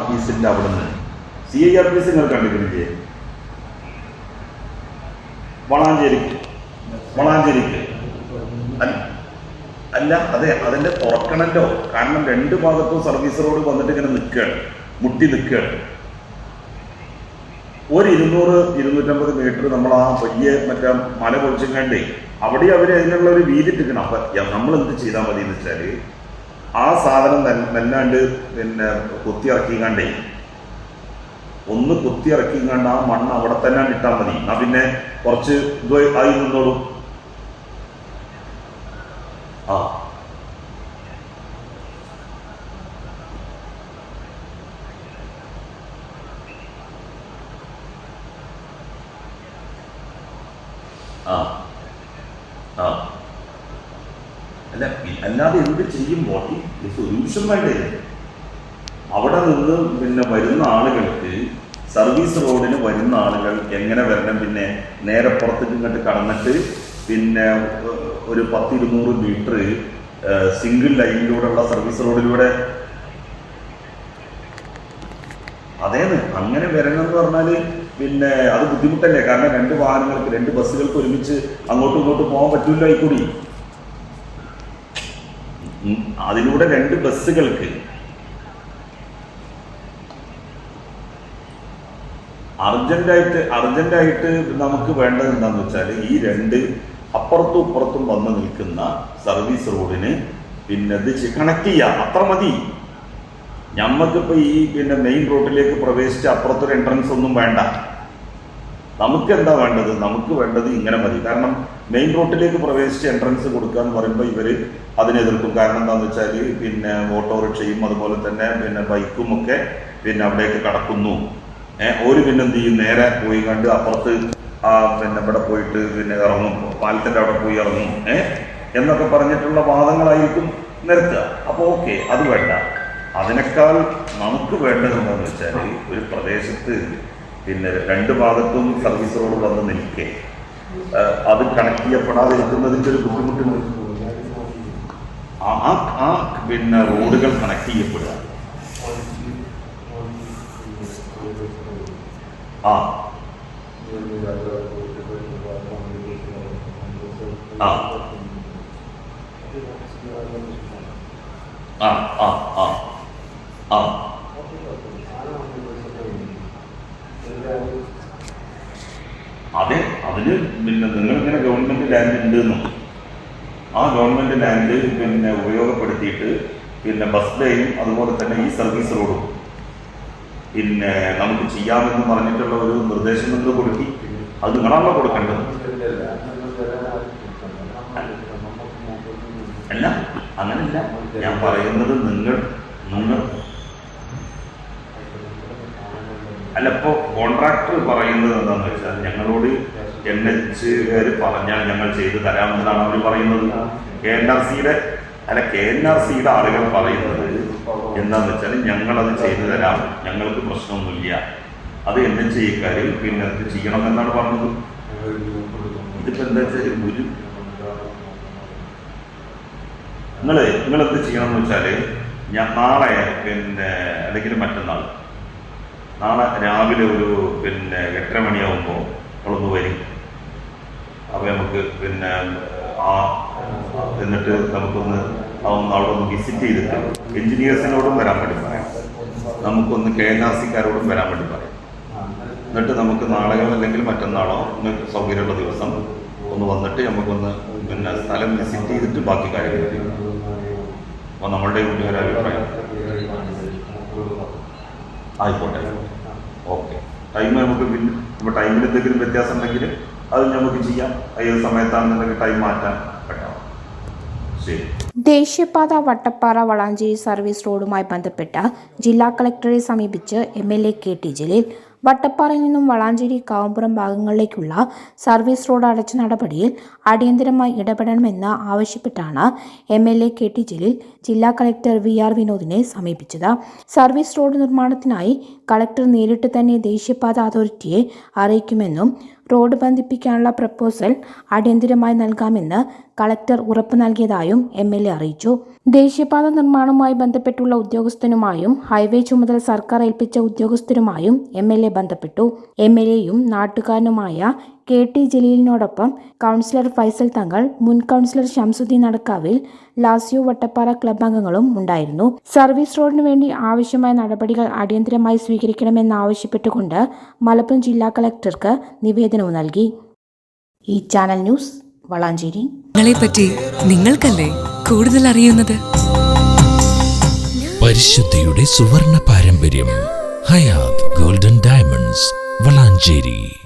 ഓഫീസിന്റെ അവിടുന്ന്. C I R P S നിങ്ങൾ വളാഞ്ചേരിക്ക്. വളാഞ്ചേരിക്ക്. അല്ല അതെ അതിന്റെ തുറക്കണല്ലോ. കാരണം രണ്ട് ഭാഗത്തും സർവീസ് റോഡ് വന്നിട്ട് ഇങ്ങനെ നിൽക്കുകയാണ്. മുട്ടി നിൽക്കുകയാണ്. ഒരു ഇരുന്നൂറ് ഇരുന്നൂറ്റമ്പത് മീറ്റർ നമ്മൾ ആ വലിയ മറ്റേ മല പൊളിച്ചിങ്ങാണ്ടേ അവിടെ അവർ അതിനുള്ള ഒരു വീതി അപ്പൊ നമ്മൾ എന്ത് ചെയ്താൽ മതി എന്ന് വെച്ചാൽ ആ സാധനം മെല്ലാണ്ട് പിന്നെ കുത്തിയിറക്കിങ്ങാണ്ടേ. ഒന്ന് കുത്തിയിറക്കിങ്ങാണ്ട് ആ മണ്ണ് അവിടെ തന്നെ ഇട്ടാൽ മതി. എന്നാ പിന്നെ കുറച്ച് ഇത് ആയി നിന്നോളൂ. ആ. ആ. ആ. അല്ല അല്ലാതെ എന്ത് ചെയ്യുമ്പോൾ ഈ സൊല്യൂഷൻ വേണ്ടത് അവിടെ നിന്ന് പിന്നെ വരുന്ന ആളുകൾക്ക് സർവീസ് റോഡിന് വരുന്ന ആളുകൾ എങ്ങനെ വരണം? പിന്നെ നേരെ പുറത്തേക്ക് ഇങ്ങോട്ട് കടന്നിട്ട് പിന്നെ ഒരു ഒരു പത്തിരുന്നൂറ് മീറ്റർ സിംഗിൾ ലൈനിലൂടെ ഉള്ള സർവീസ് റോഡിലൂടെ അതേന്ന്. അങ്ങനെ വരണം എന്ന് പറഞ്ഞാൽ പിന്നെ അത് ബുദ്ധിമുട്ടല്ലേ? കാരണം രണ്ട് വാഹനങ്ങൾക്ക് രണ്ട് ബസ്സുകൾക്ക് ഒരുമിച്ച് അങ്ങോട്ടും ഇങ്ങോട്ടും പോകാൻ പറ്റില്ല ഈ അതിലൂടെ രണ്ട് ബസ്സുകൾക്ക്. അർജന്റായിട്ട് അർജന്റായിട്ട് നമുക്ക് വേണ്ടത് എന്താന്ന് വെച്ചാൽ ഈ രണ്ട് അപ്പുറത്തും ഇപ്പുറത്തും വന്ന് നിൽക്കുന്ന സർവീസ് റോഡിന് പിന്നെ ഇത് കണക്ട് ചെയ്യാം. അത്ര മതി. ഞമ്മക്കിപ്പോ ഈ പിന്നെ മെയിൻ റോഡിലേക്ക് പ്രവേശിച്ച് അപ്പുറത്തൊരു എൻട്രൻസ് ഒന്നും വേണ്ട. നമുക്ക് എന്താ വേണ്ടത്? നമുക്ക് വേണ്ടത് ഇങ്ങനെ മതി. കാരണം മെയിൻ റോട്ടിലേക്ക് പ്രവേശിച്ച് എൻട്രൻസ് കൊടുക്കുക എന്ന് പറയുമ്പോൾ ഇവർ അതിനെതിർക്കും കാരണം എന്താണെന്ന് വെച്ചാൽ പിന്നെ ഓട്ടോറിക്ഷയും അതുപോലെ തന്നെ പിന്നെ ബൈക്കും ഒക്കെ പിന്നെ അവിടേക്ക് കടക്കുന്നു. ഒരു പിന്നെ എന്ത് ചെയ്യും? നേരെ പോയി കണ്ട് അപ്പുറത്ത് ആ പിന്നെ ഇവിടെ പോയിട്ട് പിന്നെ ഇറങ്ങും. പാലത്തിന്റെ അവിടെ പോയി ഇറങ്ങും. ഏഹ് എന്നൊക്കെ പറഞ്ഞിട്ടുള്ള വാദങ്ങളായിരിക്കും നിരത്തുക. അപ്പോൾ ഓക്കെ അത് വേണ്ട. അതിനേക്കാൾ നമുക്ക് വേണ്ടത് എന്താണെന്ന് വെച്ചാൽ ഒരു പ്രദേശത്ത് പിന്നെ രണ്ട് ഭാഗത്തും സർവീസ് വന്ന് നിൽക്കെ. അത് കണക്ട് ചെയ്യപ്പെടാതിരിക്കുന്നതിന്റെ ഒരു ബുദ്ധിമുട്ടുണ്ട് ആ ആ- പിന്നെ റോഡുകൾ കണക്ട് ചെയ്യപ്പെടുക. ആ ആ. ആ ആ ആ. അതെ അതിന് പിന്നെ നിങ്ങളിങ്ങനെ ഗവൺമെന്റ് ലാൻഡ് ഉണ്ട് എന്നും ആ ഗവൺമെന്റ് ലാൻഡ് പിന്നെ ഉപയോഗപ്പെടുത്തിയിട്ട് പിന്നെ ബസ് ഡേയും അതുപോലെ തന്നെ ഈ സർവീസ് റോഡും പിന്നെ നമുക്ക് ചെയ്യാമെന്ന് പറഞ്ഞിട്ടുള്ള ഒരു നിർദ്ദേശം നിങ്ങൾ കൊടുക്കി. അത് നിങ്ങളാണല്ലോ കൊടുക്കേണ്ടത്? അല്ല അങ്ങനല്ല. ഞാൻ പറയുന്നത് നിങ്ങൾ നിങ്ങൾ. അല്ല കോൺട്രാക്ടർ പറയുന്നത് എന്താണെന്ന് വെച്ചാൽ ഞങ്ങളോട് എൻ എച്ച് പറഞ്ഞാൽ ഞങ്ങൾ ചെയ്തു തരാമെന്നാണ് അവർ പറയുന്നത്. കെ എൻ ആർ സിയുടെ അല്ല കെ എൻ ആർ സിയുടെ ആളുകൾ പറയുന്നത് എന്താന്ന് വെച്ചാൽ ഞങ്ങൾ അത് ചെയ്തു തരാം ഞങ്ങൾക്ക് പ്രശ്നമൊന്നുമില്ല. അത് എൻ എച്ച് ഐക്കാര് പിന്നെ അത് ചെയ്യണം എന്നാണ് പറഞ്ഞത്. ഇതിപ്പോ എന്താ വെച്ചാൽ ഒരു നിങ്ങൾ എന്ത് ചെയ്യണം എന്ന് വെച്ചാൽ ഞാൻ നാളെ പിന്നെ അല്ലെങ്കിൽ മറ്റന്നാൾ നാളെ രാവിലെ ഒരു പിന്നെ എട്ടര മണിയാവുമ്പോൾ അവളൊന്ന് വരും. അപ്പോൾ നമുക്ക് പിന്നെ ആ എന്നിട്ട് നമുക്കൊന്ന് അതൊന്ന് അവിടെ ഒന്ന് വിസിറ്റ് ചെയ്തിട്ട് എഞ്ചിനീയേഴ്സിനോടും വരാൻ വേണ്ടി പറയാം. നമുക്കൊന്ന് കെ എൻ ആർ സിക്കാരോടും വരാൻ വേണ്ടി പറയാം. എന്നിട്ട് നമുക്ക് നാളെയോ അല്ലെങ്കിൽ മറ്റന്നാളോ നിങ്ങൾക്ക് സൗകര്യമുള്ള ദിവസം ഒന്ന് വന്നിട്ട് നമുക്കൊന്ന് പിന്നെ സ്ഥലം വിസിറ്റ് ചെയ്തിട്ട് ബാക്കി കാര്യങ്ങൾ അപ്പോൾ നമ്മളുടെ കൂടി ഒരു അഭിപ്രായം ആയിക്കോട്ടെ. ഓക്കെ. ടൈം നമുക്ക് പിന്നെ ഇപ്പോൾ ടൈമിൽ എന്തെങ്കിലും വ്യത്യാസം ഉണ്ടെങ്കിൽ അത് നമുക്ക് ചെയ്യാം. ഏത് സമയത്താണെന്നുണ്ടെങ്കിൽ ടൈം മാറ്റാൻ പറ്റാം ശരി. ദേശീയപാത വട്ടപ്പാറ വളാഞ്ചേരി സർവീസ് റോഡുമായി ബന്ധപ്പെട്ട് ജില്ലാ കളക്ടറെ സമീപിച്ച് M L A K T Jaleel വട്ടപ്പാറയിൽ നിന്നും വളാഞ്ചേരി കാവുംപുറം ഭാഗങ്ങളിലേക്കുള്ള സർവീസ് റോഡ് അടച്ച നടപടിയിൽ അടിയന്തരമായി ഇടപെടണമെന്ന് ആവശ്യപ്പെട്ടാണ് M L A K T Jaleel ജില്ലാ കളക്ടർ വി ആർ വിനോദിനെ സമീപിച്ചത്. സർവീസ് റോഡ് നിർമ്മാണത്തിനായി കളക്ടർ നേരിട്ട് തന്നെ ദേശീയപാത അതോറിറ്റിയെ അറിയിക്കുമെന്നും റോഡ് ബന്ധിപ്പിക്കാനുള്ള പ്രപ്പോസൽ അടിയന്തിരമായി നൽകാമെന്ന് കളക്ടർ ഉറപ്പു നൽകിയതായും എം എൽ എ അറിയിച്ചു. ദേശീയപാത നിർമ്മാണവുമായി ബന്ധപ്പെട്ടുള്ള ഉദ്യോഗസ്ഥനുമായും ഹൈവേ ചുമതല സർക്കാർ ഏൽപ്പിച്ച ഉദ്യോഗസ്ഥരുമായും എം എൽ എ ബന്ധപ്പെട്ടു. എം എൽ എയും നാട്ടുകാരനുമായ കെ ടി ജലീലിനോടൊപ്പം കൗൺസിലർ ഫൈസൽ തങ്ങൾ മുൻ കൗൺസിലർ ഷംസുദ്ദീൻ നടക്കാവിൽ ലാസിയോ വട്ടപ്പാറ ക്ലബ് അംഗങ്ങളും ഉണ്ടായിരുന്നു. സർവീസ് റോഡിനു വേണ്ടി ആവശ്യമായ നടപടികൾ അടിയന്തരമായി സ്വീകരിക്കണമെന്നാവശ്യപ്പെട്ടുകൊണ്ട് മലപ്പുറം ജില്ലാ കളക്ടർക്ക് നിവേദനവും നൽകി. ഈ ചാനൽ ന്യൂസ് വളാഞ്ചേരി. പറ്റി നിങ്ങൾക്കല്ലേ കൂടുതൽ അറിയുന്നത്? പരിശുദ്ധിയുടെ സുവർണ പാരമ്പര്യം ഹയാത് ഗോൾഡൻ ഡയമണ്ട്സ് വളാഞ്ചേരി.